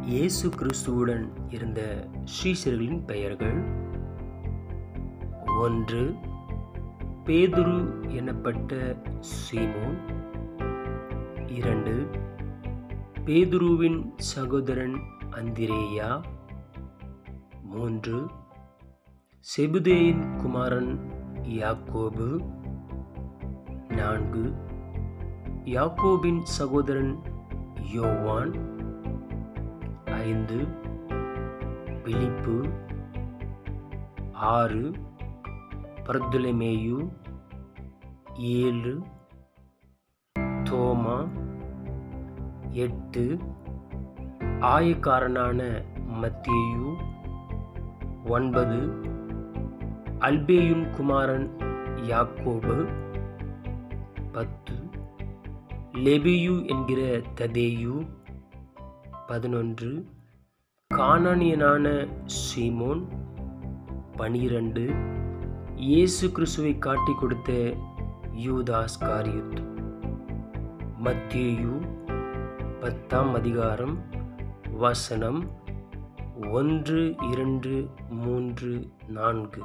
இயேசு கிறிஸ்துவுடன் இருந்த ஸ்ரீசர்களின் பெயர்கள் ஒன்று பேதுரு எனப்பட்ட சீமோன். இரண்டு பேதுருவின் சகோதரன் அந்திரேயா. மூன்று செபுதேயின் குமாரன் யாக்கோபு. நான்கு யாக்கோபின் சகோதரன் யோவான். ஐந்து பிலிப்பு ஆறு பர்துலமேயு ஏழு தோமா எட்டு ஆயக்காரனான மத்தியு ஒன்பது அல்பேயுன் குமாரன் யாக்கோபு பத்து லெபியு என்கிற ததேயு பதினொன்று கானானியனான சீமோன். பனிரெண்டு இயேசு கிறிஸ்துவை காட்டி கொடுத்த யூதாஸ் காரியுத். மத்தியு பத்தாம் அதிகாரம் வசனம் ஒன்று இரண்டு மூன்று நான்கு.